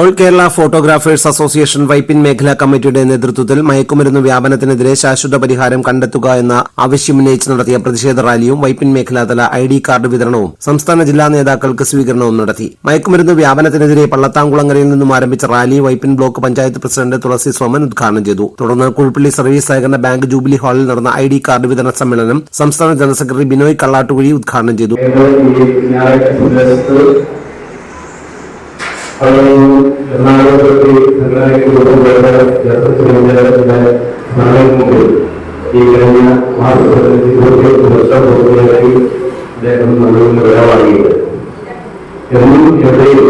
All Kerala photographers association Vypin മേഖലാ കമ്മിറ്റിയുടെ നേതൃത്വത്തിൽ മയക്കുമരുന്ന് വ്യാപനത്തിനെതിരെ ശാശ്വത പരിഹാരം കണ്ടെത്തുക എന്ന ആവശ്യമുന്നയിച്ച് നടത്തിയ പ്രതിഷേധ റാലിയും വൈപ്പിൻ മേഖലാതല ഐ ഡി കാർഡ് വിതരണവും സംസ്ഥാന ജില്ലാ നേതാക്കൾക്ക് സ്വീകരണവും നടത്തി. മയക്കുമരുന്ന് വ്യാപനത്തിനെതിരെ പള്ളത്താംകുളങ്ങരയിൽ നിന്നും ആരംഭിച്ച rally Vypin block panchayat president Thulasi Soman ഉദ്ഘാടനം ചെയ്തു. തുടർന്ന് കുഴിപ്പള്ളി സർവീസ് സഹകരണ ബാങ്ക് ജൂബിലി ഹാളിൽ നടന്ന ഐ ഡി കാർഡ് വിതരണ സമ്മേളനം സംസ്ഥാന ജനറൽ സെക്രട്ടറി ബിനോയ് കള്ളാട്ടുകുഴി ഉദ്ഘാടനം ചെയ്തു. ഈ ഞായറാഴ്ച പ്രദേശത്ത് അത് എറണാകുളത്തെ സംഘടനയ്ക്ക് രൂപപ്പെട്ട ജനസംഘടനയുടെ സ്മരണയ്ക്ക് മുമ്പിൽ ഈ കഴിഞ്ഞ മാസത്തിൽ ഇരുപത്തിയെട്ട് വർഷം പൂർത്തിയാക്കി അദ്ദേഹം നമ്മളിൽ നിന്ന് എന്നും എവിടെയും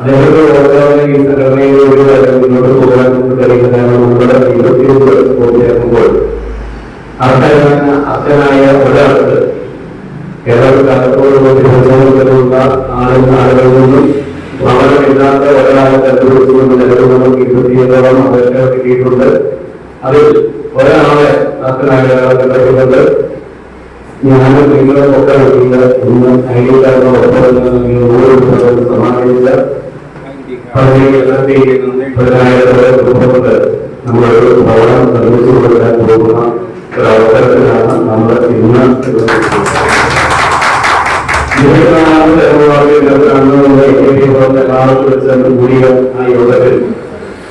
അദ്ദേഹത്തെ ഓർക്കാതെ ഈ സംഘടനയിലൂടെ മുന്നോട്ട് പോകാൻ കഴിയുന്നതാണ് നമ്മുടെ ഇരുപത്തിയൊന്ന് വർഷം അർഹനായ ഒരാൾക്ക് പ്രചോദനത്തിലുള്ള ആളുകൾ ആളുകളിൽ നിന്നും തെരഞ്ഞെടുത്തുകൊണ്ട് നിലവിൽ നമുക്ക് ഇരുപത്തിയേഴോളം അപേക്ഷ കിട്ടിയിട്ടുണ്ട് അതിൽ ഒരാളെ കണ്ടെത്തിക്കൊണ്ട് ഞാനും നിങ്ങളും ഒക്കെ നൽകിയ ഇന്ന് ഐ ഡി കാർഡിനോടൊപ്പം നൂറ് സമാനിച്ച നമ്മളൊരു ഭവനം നിർമ്മിച്ചു കൊടുക്കാൻ പോകുന്ന ഒരു അവസരത്തിലാണ് നമ്മൾ ഇന്ന് കൂടിയ ആ യോഗത്തിൽ.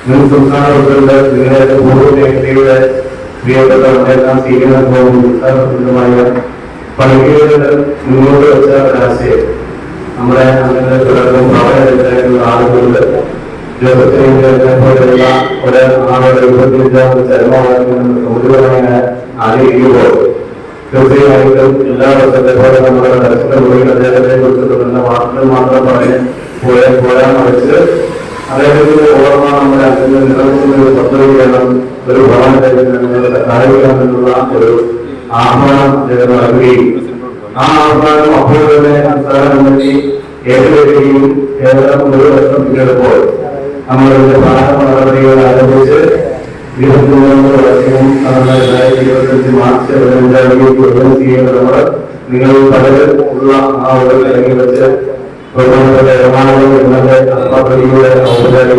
മുൻ സംസ്ഥാന പ്രസിഡന്റ് നിങ്ങളുടെ പൂർവ മേഖലയുടെ പ്രിയപ്പെട്ട അദ്ദേഹം സ്വീകരണ സംസ്ഥാനമായ പണിക്കയുടെ മുന്നോട്ട് വെച്ച ഒരാശയം നമ്മുടെ അങ്ങനെ തുടർന്നും ഭവനത്തിലുള്ള ആളുകളുണ്ട്. ജോസഫിനെ പോലെയുള്ള ഒരു ആളുടെ ഇരുപത്തിയഞ്ചാമത് ചരമവാക്യം സമുദ്രമായ ആലോചിക്കുമ്പോൾ തീർച്ചയായിട്ടും എല്ലാ വർഷത്തെ പോലെ നമ്മുടെ ദർശന മുറിയിൽ അദ്ദേഹത്തെ കുറിച്ചിട്ടുള്ള വാർത്തകൾ മാത്രം പറഞ്ഞ് പോയാൽ പോരാൻ വെച്ച് അദ്ദേഹത്തിന്റെ ഓർമ്മ നമ്മുടെ അച്ഛന്റെ നിലനിൽക്കുന്ന ഒരു പദ്ധതിയാണ് ഒരു ഭവനത്തെ സഹായിക്കാമെന്നുള്ള ഒരു ആഹ്വാനം അദ്ദേഹം നൽകുകയും ആ ആഹ്വാനം അപ്പോൾ തന്നെ സംസ്ഥാന കമ്മിറ്റി ഏറ്റെടുക്കുകയും കേരളം ഒരു വർഷം പിന്നിടുമ്പോൾ നമ്മളിതിന്റെ പാഠ നടപടികൾ ആരംഭിച്ച് ഇരുപത്തിമൂന്ന് വർഷവും രണ്ടായിരത്തി ഇരുപത്തഞ്ച് മാർച്ച് പതിനഞ്ചാം തീയതി നമ്മൾ നിങ്ങൾ പലരും ഉള്ള ആ ഒരു കാര്യങ്ങൾ വെച്ച് भगवान के रहमान के नज़र अल्लाह के लिए और उधर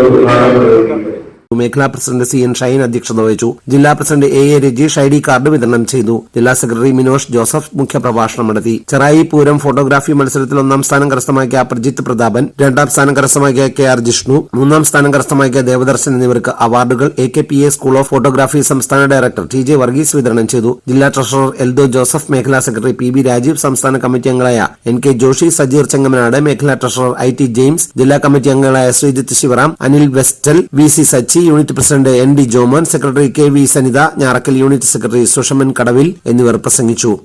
के മേഖലാ പ്രസിഡന്റ് സി എൻ ഷൈൻ അധ്യക്ഷത വഹിച്ചു. ജില്ലാ president A A Rajeesh I D card വിതരണം ചെയ്തു. ജില്ലാ സെക്രട്ടറി മിനോഷ് ജോസഫ് മുഖ്യപ്രഭാഷണം നടത്തി. ചെറായി പൂരം ഫോട്ടോഗ്രാഫി മത്സരത്തിൽ ഒന്നാം സ്ഥാനം കരസ്ഥമാക്കിയ പ്രജിത്ത് പ്രതാപൻ രണ്ടാം സ്ഥാനം കരസ്ഥമാക്കിയ കെ ആർ ജിഷ്ണു മൂന്നാം സ്ഥാനം കരസ്ഥമാക്കിയ ദേവദർശൻ എന്നിവർക്ക് അവാർഡുകൾ A K P A school of photography സംസ്ഥാന ഡയറക്ടർ ടി ജെ വർഗീസ് വിതരണം ചെയ്തു. ജില്ലാ ട്രഷറർ എൽദോ ജോസഫ് മേഖലാ സെക്രട്ടറി പി ബി രാജീവ് സംസ്ഥാന കമ്മിറ്റി അംഗങ്ങളായ എൻ കെ ജോഷി സജീർ ചെങ്ങമനാട് മേഖലാ ട്രഷറർ ഐ ടി ജെയിംസ് ജില്ലാ കമ്മിറ്റി അംഗങ്ങളായ Sreejith Sivaram Anil വെസ്റ്റൽ V C Sachi unit president N D Jomon secretary K V Sanitha Njarakkal unit secretary Sushaman Kadavil എന്നിവർ പ്രസംഗിച്ചു.